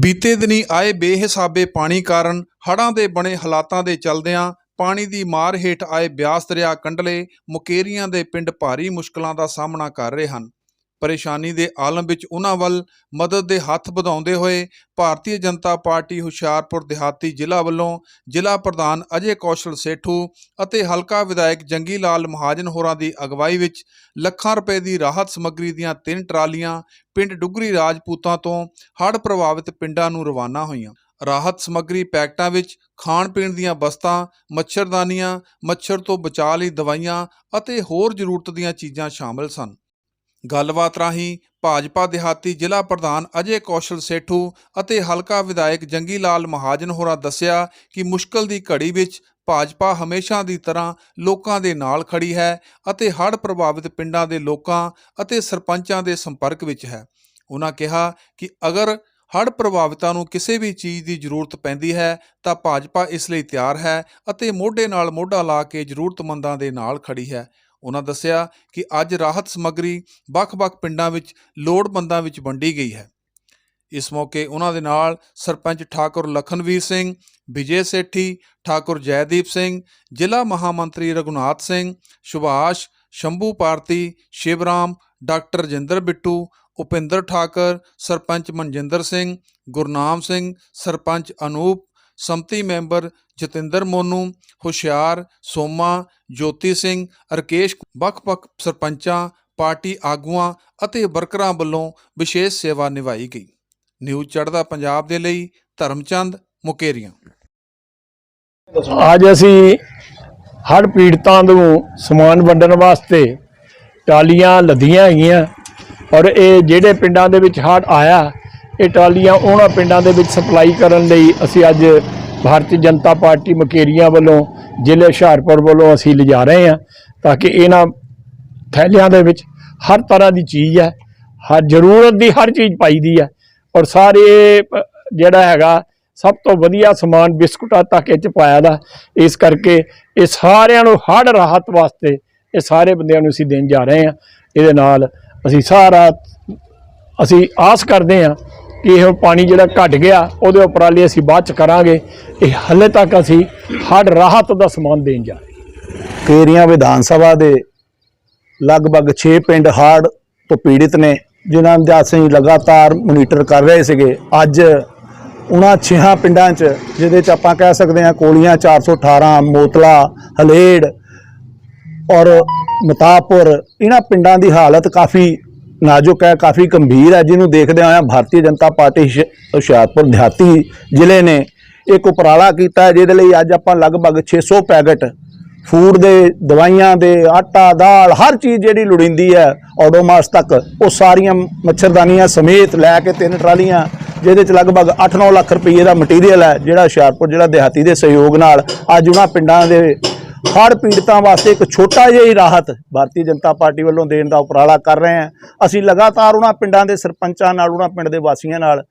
ਬੀਤੇ ਦਿਨੀ ਆਏ ਬੇਹਿਸਾਬੇ ਪਾਣੀ ਕਾਰਨ ਹੜ੍ਹਾਂ ਦੇ ਬਣੇ ਹਾਲਾਤਾਂ ਦੇ ਚਲਦਿਆਂ ਪਾਣੀ ਦੀ ਮਾਰ ਹੇਠ ਆਏ ਬਿਆਸ ਦਰਿਆ ਕੰਢਲੇ ਮੁਕੇਰੀਆਂ ਦੇ ਪਿੰਡ ਭਾਰੀ ਮੁਸ਼ਕਲਾਂ ਦਾ ਸਾਹਮਣਾ ਕਰ ਰਹੇ ਹਨ। ਪਰੇਸ਼ਾਨੀ ਦੇ ਆਲਮ ਵਿੱਚ ਉਹਨਾਂ ਵੱਲ ਮਦਦ ਦੇ ਹੱਥ ਵਧਾਉਂਦੇ ਹੋਏ ਭਾਰਤੀ ਜਨਤਾ ਪਾਰਟੀ ਹੁਸ਼ਿਆਰਪੁਰ ਦਿਹਾਤੀ ਜ਼ਿਲ੍ਹਾ ਵੱਲੋਂ ਜ਼ਿਲ੍ਹਾ ਪ੍ਰਧਾਨ ਅਜੇ ਕੌਸ਼ਲ ਸੇਠੂ ਅਤੇ ਹਲਕਾ ਵਿਧਾਇਕ ਜੰਗੀ ਲਾਲ ਮਹਾਜਨ ਹੋਰਾਂ ਦੀ ਅਗਵਾਈ ਵਿੱਚ ਲੱਖਾਂ ਰੁਪਏ ਦੀ ਰਾਹਤ ਸਮੱਗਰੀ ਦੀਆਂ ਤਿੰਨ ਟਰਾਲੀਆਂ ਪਿੰਡ ਡੁਗਰੀ ਰਾਜਪੂਤਾਂ ਤੋਂ ਹੜ੍ਹ ਪ੍ਰਭਾਵਿਤ ਪਿੰਡਾਂ ਨੂੰ ਰਵਾਨਾ ਹੋਈਆਂ। ਰਾਹਤ ਸਮੱਗਰੀ ਪੈਕਟਾਂ ਵਿੱਚ ਖਾਣ ਪੀਣ ਦੀਆਂ ਵਸਤਾਂ ਮੱਛਰਦਾਨੀਆਂ, ਮੱਛਰ ਤੋਂ ਬਚਾਅ ਲਈ ਦਵਾਈਆਂ ਅਤੇ ਹੋਰ ਜ਼ਰੂਰਤ ਦੀਆਂ ਚੀਜ਼ਾਂ ਸ਼ਾਮਲ ਸਨ। ਗੱਲਬਾਤ ਰਾਹੀਂ ਭਾਜਪਾ ਦਿਹਾਤੀ ਜ਼ਿਲ੍ਹਾ ਪ੍ਰਧਾਨ ਅਜੇ ਕੌਸ਼ਲ ਸੇਠੂ ਅਤੇ ਹਲਕਾ ਵਿਧਾਇਕ ਜੰਗੀ ਲਾਲ ਮਹਾਜਨ ਹੋਰਾਂ ਦੱਸਿਆ ਕਿ ਮੁਸ਼ਕਲ ਦੀ ਘੜੀ ਵਿੱਚ ਭਾਜਪਾ ਹਮੇਸ਼ਾ ਦੀ ਤਰ੍ਹਾਂ ਲੋਕਾਂ ਦੇ ਨਾਲ ਖੜੀ ਹੈ ਅਤੇ ਹੜ੍ਹ ਪ੍ਰਭਾਵਿਤ ਪਿੰਡਾਂ ਦੇ ਲੋਕਾਂ ਅਤੇ ਸਰਪੰਚਾਂ ਦੇ ਸੰਪਰਕ ਵਿੱਚ ਹੈ। ਉਹਨਾਂ ਕਿਹਾ ਕਿ ਅਗਰ ਹੜ੍ਹ ਪ੍ਰਭਾਵਿਤਾਂ ਨੂੰ ਕਿਸੇ ਵੀ ਚੀਜ਼ ਦੀ ਜ਼ਰੂਰਤ ਪੈਂਦੀ ਹੈ ਤਾਂ ਭਾਜਪਾ ਇਸ ਲਈ ਤਿਆਰ ਹੈ ਅਤੇ ਮੋਢੇ ਨਾਲ ਮੋਢਾ ਲਾ ਕੇ ਜ਼ਰੂਰਤਮੰਦਾਂ ਦੇ ਨਾਲ ਖੜੀ ਹੈ। ਉਹਨਾਂ ਦੱਸਿਆ ਕਿ ਅੱਜ ਰਾਹਤ ਸਮੱਗਰੀ ਵੱਖ-ਵੱਖ ਪਿੰਡਾਂ ਵਿੱਚ ਲੋੜਵੰਦਾਂ ਵਿੱਚ ਵੰਡੀ ਗਈ ਹੈ। ਇਸ ਮੌਕੇ ਉਹਨਾਂ ਦੇ ਨਾਲ ਸਰਪੰਚ ਠਾਕੁਰ ਲਖਨਵੀਰ ਸਿੰਘ, ਵਿਜੇ ਸੇਠੀ, ਠਾਕੁਰ ਜੈਦੀਪ ਸਿੰਘ, ਜ਼ਿਲ੍ਹਾ ਮਹਾਮੰਤਰੀ ਰਘੁਨਾਥ ਸਿੰਘ, ਸੁਭਾਸ਼, ਸ਼ੰਭੂ ਪਾਰਤੀ ਸ਼ਿਵਰਾਮ, ਡਾਕਟਰ ਰਜਿੰਦਰ ਬਿੱਟੂ, ਉਪਿੰਦਰ ਠਾਕਰ, ਸਰਪੰਚ ਮਨਜਿੰਦਰ ਸਿੰਘ, ਗੁਰਨਾਮ ਸਿੰਘ, ਸਰਪੰਚ ਅਨੂਪ ਸੰਮਤੀ ਮੈਂਬਰ ਜਤਿੰਦਰ ਮੋਨੂ, ਹੁਸ਼ਿਆਰ, ਸੋਮਾ, ਜੋਤੀ ਸਿੰਘ ਰਕੇਸ਼ ਵੱਖ-ਵੱਖ ਸਰਪੰਚਾਂ, ਪਾਰਟੀ ਆਗੂਆਂ ਅਤੇ ਵਰਕਰਾਂ ਵੱਲੋਂ ਵਿਸ਼ੇਸ਼ ਸੇਵਾ ਨਿਭਾਈ ਗਈ। ਨਿਊਜ਼ ਚੜ੍ਹਦਾ ਪੰਜਾਬ ਦੇ ਲਈ, ਧਰਮਚੰਦ ਮੁਕੇਰੀਆਂ। ਅੱਜ ਅਸੀਂ ਹੜ੍ਹ ਪੀੜਤਾਂ ਨੂੰ ਸਮਾਨ ਵੰਡਣ ਵਾਸਤੇ ਟਾਲੀਆਂ ਲੱਦੀਆਂ ਹੈਗੀਆਂ ਔਰ ਇਹ ਜਿਹੜੇ ਪਿੰਡਾਂ ਦੇ ਵਿੱਚ ਹੜ੍ਹ ਆਇਆ ਇਹ ਟਰਾਲੀਆਂ ਉਹਨਾਂ ਪਿੰਡਾਂ ਦੇ ਵਿੱਚ ਸਪਲਾਈ ਕਰਨ ਲਈ ਅਸੀਂ ਅੱਜ ਭਾਰਤੀ ਜਨਤਾ ਪਾਰਟੀ ਮਕੇਰੀਆਂ ਵੱਲੋਂ ਜ਼ਿਲ੍ਹੇ ਹੁਸ਼ਿਆਰਪੁਰ ਵੱਲੋਂ ਅਸੀਂ ਲਿਜਾ ਰਹੇ ਹਾਂ ਤਾਂ ਕਿ ਇਹਨਾਂ ਥੈਲਿਆਂ ਦੇ ਵਿੱਚ ਹਰ ਤਰ੍ਹਾਂ ਦੀ ਚੀਜ਼ ਹੈ ਹਰ ਜ਼ਰੂਰਤ ਦੀ ਹਰ ਚੀਜ਼ ਪਾਈ ਦੀ ਹੈ ਔਰ ਸਾਰੇ ਅ, ਜਿਹੜਾ ਹੈਗਾ ਸਭ ਤੋਂ ਵਧੀਆ ਸਮਾਨ ਬਿਸਕੁਟਾਂ ਤੱਕ ਇਹ ਚ ਪਾਇਆ ਦਾ ਇਸ ਕਰਕੇ ਇਹ ਸਾਰਿਆਂ ਨੂੰ ਹੜ ਰਾਹਤ ਵਾਸਤੇ ਇਹ ਸਾਰੇ ਬੰਦਿਆਂ ਨੂੰ ਅਸੀਂ ਦੇਣ ਜਾ ਰਹੇ ਹਾਂ। ਇਹਦੇ ਨਾਲ ਅਸੀਂ ਸਾਰਾ ਅਸੀਂ ਆਸ ਕਰਦੇ ਹਾਂ ਕਿ ਇਹ ਪਾਣੀ ਜਿਹੜਾ ਘਟ ਗਿਆ, ਉਹਦੇ ਉਪਰਾਲੇ ਅਸੀਂ ਬਾਅਦ ਚ ਕਰਾਂਗੇ। ਇਹ ਹਲੇ ਤੱਕ ਅਸੀਂ ਹੜ ਰਾਹਤ ਦਾ ਸਮਾਨ ਦੇਣ ਜਾ ਰਹੇ ਕੇਰੀਆਂ ਵਿਧਾਨ ਸਭਾ ਦੇ ਲਗਭਗ 6 ਪਿੰਡ ਹੜ੍ਹ ਤੋਂ ਪੀੜਿਤ ਨੇ, ਜਿਨ੍ਹਾਂ ਦਾ ਅਸੀਂ ਲਗਾਤਾਰ ਮੋਨੀਟਰ ਕਰ ਰਹੇ ਸੀਗੇ। ਅੱਜ ਉਹਨਾਂ ਛੇਹਾਂ ਪਿੰਡਾਂ 'ਚ, ਜਿਹਦੇ 'ਚ ਆਪਾਂ ਕਹਿ ਸਕਦੇ ਹਾਂ ਕੋਲੀਆਂ 418 ਮੋਤਲਾ, ਹਲੇੜ ਔਰ ਮਤਾਪੁਰ ਇਹਨਾਂ ਪਿੰਡਾਂ ਦੀ ਹਾਲਤ ਕਾਫੀ ਨਾਜ਼ੁਕ ਹੈ, ਕਾਫੀ ਗੰਭੀਰ ਹੈ, ਜਿਹਨੂੰ ਦੇਖਦੇ ਹੋਇਆ ਭਾਰਤੀ ਜਨਤਾ ਪਾਰਟੀ ਹੁਸ਼ਿ- ਹੁਸ਼ਿਆਰਪੁਰ ਦਿਹਾਤੀ ਜ਼ਿਲ੍ਹੇ ਨੇ ਇੱਕ ਉਪਰਾਲਾ ਕੀਤਾ ਜਿਹਦੇ ਲਈ ਅੱਜ ਆਪਾਂ ਲਗਭਗ 600 ਪੈਕਟ ਫੂਡ ਦੇ, ਦਵਾਈਆਂ ਦੇ, ਆਟਾ, ਦਾਲ, ਹਰ ਚੀਜ਼ ਜਿਹੜੀ ਲੋੜੀਂਦੀ ਹੈ ਆਡੋਮਾਸ ਤੱਕ, ਉਹ ਸਾਰੀਆਂ ਮੱਛਰਦਾਨੀਆਂ ਸਮੇਤ ਲੈ ਕੇ ਤਿੰਨ ਟਰਾਲੀਆਂ, ਜਿਹਦੇ ਚ ਲਗਭਗ 8-9 ਲੱਖ ਰੁਪਏ ਦਾ ਮਟੀਰੀਅਲ ਹੈ, ਜਿਹੜਾ ਹੁਸ਼ਿਆਰਪੁਰ ਜਿਹੜਾ ਦਿਹਾਤੀ ਦੇ ਸਹਿਯੋਗ ਨਾਲ ਅੱਜ ਉਹਨਾਂ ਪਿੰਡਾਂ ਦੇ ਹੜ੍ਹ ਪੀੜਤਾਂ ਵਾਸਤੇ ਇੱਕ ਛੋਟਾ ਜਿਹਾ ਹੀ ਰਾਹਤ ਭਾਰਤੀ ਜਨਤਾ ਪਾਰਟੀ ਵੱਲੋਂ ਦੇਣ ਦਾ ਉਪਰਾਲਾ ਕਰ ਰਹੇ ਹਾਂ। ਅਸੀਂ ਲਗਾਤਾਰ ਉਹਨਾਂ ਪਿੰਡਾਂ ਦੇ ਸਰਪੰਚਾਂ ਨਾਲ, ਉਹਨਾਂ ਪਿੰਡ ਦੇ ਵਾਸੀਆਂ ਨਾਲ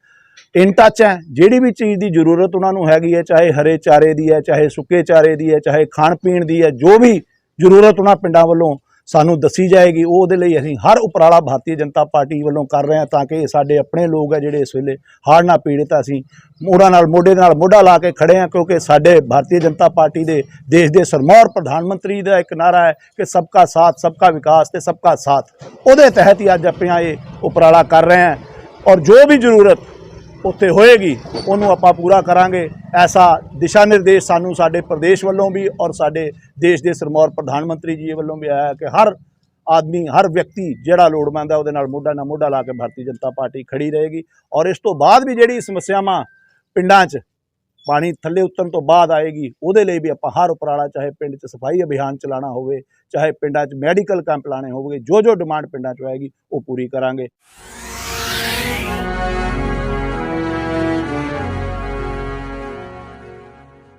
ਇਨ ਟੱਚ ਹੈ। ਜਿਹੜੀ ਵੀ ਚੀਜ਼ ਦੀ ਜ਼ਰੂਰਤ ਉਹਨਾਂ ਨੂੰ ਹੈਗੀ ਹੈ, ਚਾਹੇ ਹਰੇ ਚਾਰੇ ਦੀ ਹੈ, ਚਾਹੇ ਸੁੱਕੇ ਚਾਰੇ ਦੀ ਹੈ, ਚਾਹੇ ਖਾਣ ਪੀਣ ਦੀ ਹੈ, ਜੋ ਵੀ ਜ਼ਰੂਰਤ ਉਹਨਾਂ ਪਿੰਡਾਂ ਵੱਲੋਂ ਸਾਨੂੰ ਦੱਸੀ ਜਾਏਗੀ, ਉਹ ਉਹਦੇ ਲਈ ਅਸੀਂ ਹਰ ਉਪਰਾਲਾ ਭਾਰਤੀ ਜਨਤਾ ਪਾਰਟੀ ਵੱਲੋਂ ਕਰ ਰਹੇ ਹਾਂ ਤਾਂ ਕਿ ਇਹ ਸਾਡੇ ਆਪਣੇ ਲੋਕ ਹੈ ਜਿਹੜੇ ਇਸ ਵੇਲੇ ਹੜ੍ਹ ਨਾਲ ਪੀੜਤ ਆ, ਅਸੀਂ ਮੋਢਾ ਨਾਲ, ਮੋਢੇ ਦੇ ਨਾਲ ਮੋਢਾ ਲਾ ਕੇ ਖੜੇ ਹਾਂ ਕਿਉਂਕਿ ਸਾਡੇ ਭਾਰਤੀ ਜਨਤਾ ਪਾਰਟੀ ਦੇ ਦੇਸ਼ ਦੇ ਸਰਮੌਰ ਪ੍ਰਧਾਨ ਮੰਤਰੀ ਦਾ ਇੱਕ ਨਾਰਾ ਹੈ ਕਿ ਸਭ ਸਬਕਾ ਸਾਥ ਸਭ ਸਬਕਾ ਵਿਕਾਸ ਤੇ ਸਬਕਾ ਸਾਥ। ਉਹਦੇ ਤਹਿਤ ਹੀ ਅੱਜ ਆਪਾਂ ਇਹ ਉਪਰਾਲਾ ਕਰ ਰਹੇ ਹਾਂ। ਔਰ ਜੋ ਵੀ ਜ਼ਰੂਰਤ ਉੱਥੇ ਹੋਏਗੀ, ਉਹਨੂੰ ਆਪਾਂ ਪੂਰਾ ਕਰਾਂਗੇ। ਐਸਾ ਦਿਸ਼ਾ ਨਿਰਦੇਸ਼ ਸਾਨੂੰ ਸਾਡੇ ਪ੍ਰਦੇਸ਼ ਵੱਲੋਂ ਵੀ ਔਰ ਸਾਡੇ ਦੇਸ਼ ਦੇ ਸਰਮੌਰ ਪ੍ਰਧਾਨ ਮੰਤਰੀ ਜੀ ਵੱਲੋਂ ਵੀ ਆਇਆ ਕਿ ਹਰ ਆਦਮੀ, ਹਰ ਵਿਅਕਤੀ ਜਿਹੜਾ ਲੋੜਵੰਦ ਹੈ ਉਹਦੇ ਨਾਲ ਮੋਢਾ ਨਾਲ ਮੋਢਾ ਲਾ ਕੇ ਭਾਰਤੀ ਜਨਤਾ ਪਾਰਟੀ ਖੜੀ ਰਹੇਗੀ। ਔਰ ਇਸ ਤੋਂ ਬਾਅਦ ਵੀ ਜਿਹੜੀ ਸਮੱਸਿਆਵਾਂ ਪਿੰਡਾਂ 'ਚ ਪਾਣੀ ਥੱਲੇ ਉਤਰਨ ਤੋਂ ਬਾਅਦ ਆਏਗੀ, ਉਹਦੇ ਲਈ ਵੀ ਆਪਾਂ ਹਰ ਉਪਰਾਲਾ ਚਾਹੇ ਪਿੰਡ 'ਚ ਸਫ਼ਾਈ ਅਭਿਆਨ ਚਲਾਉਣਾ ਹੋਵੇ, ਚਾਹੇ ਪਿੰਡਾਂ 'ਚ ਮੈਡੀਕਲ ਕੈਂਪ ਲਾਣੇ ਹੋਵੇ ਜੋ ਜੋ ਡਿਮਾਂਡ ਪਿੰਡਾਂ 'ਚ ਆਏਗੀ, ਉਹ ਪੂਰੀ ਕਰਾਂਗੇ।